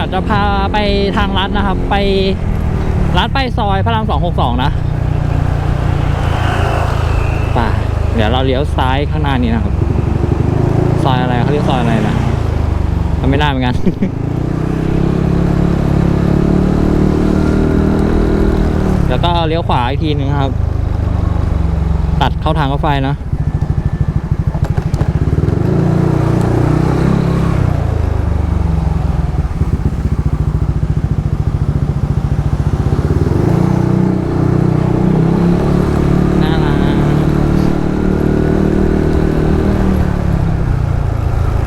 ดี๋ยวจะพาไปทางลัดนะครับ ไปลัดไปซอยพระรามสองหกสองนะป่าเดี๋ยวเราเลี้ยวซ้ายข้างหน้านี้นะครับ ซอยอะไรเขาเรียกซอยอะไรนะมันไม่น่าเหมือนกันแล้วก็เลี้ยวขวาอีกทีนึงครับ ตัดเข้าทางรถไฟนะ น่ารัก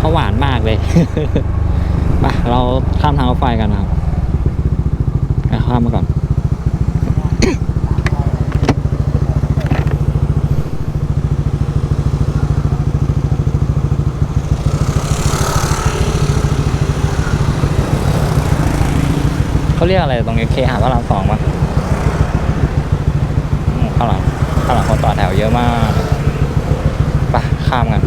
เขาหวานมากเลยไปเราข้ามทางรถไฟกันนะครับข้ามมาก่อนเขาเรียกอะไรตรงนี้เคหาพระรามสองมั้งข้างหลังข้างหลังคนต่อแถวเยอะมากไปข้ามกัน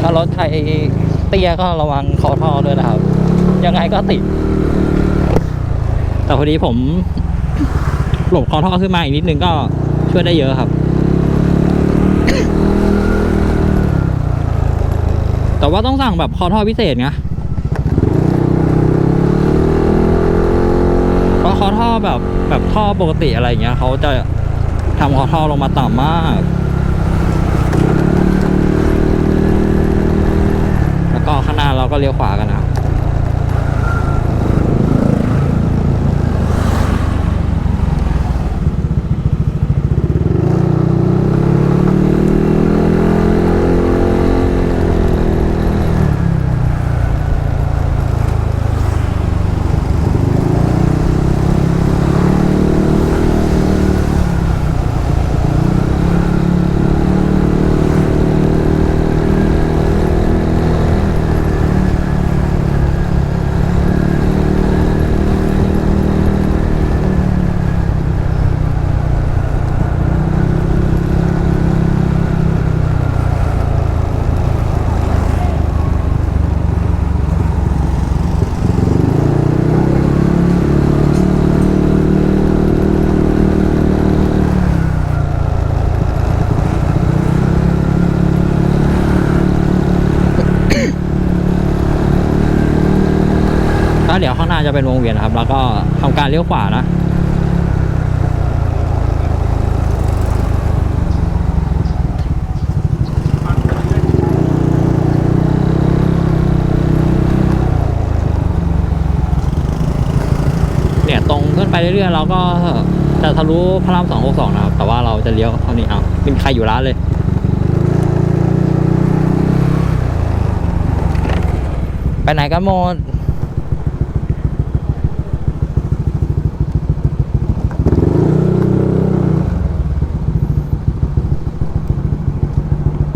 ถ้ารถใครเตี้ยก็ระวังคอท่อด้วยนะครับ ยังไงก็ติด แต่พอดีผมหลบคอท่อขึ้นมาอีกนิดนึงก็ช่วยได้เยอะครับ แต่ว่าต้องสั่งแบบคอท่อพิเศษไงเพราะคอท่อแบบแบบท่อปกติอะไรเงี้ยเขาจะทำคอท่อลงมาต่ำมาก แล้วก็ข้างหน้า เลี้ยวขวากันนะ ก็เดี๋ยวข้างหน้าจะเป็นวงเวียนนะครับ แล้วก็ทำการเลี้ยวขวานะเนี่ยตรงขึ้นไปเรื่อยๆเราก็จะทะลุพระรามสองหกสองนะครับ แต่ว่าเราจะเลี้ยวเท่านี้เอาไม่มีใครอยู่ร้านเลย ไปไหนกันหมด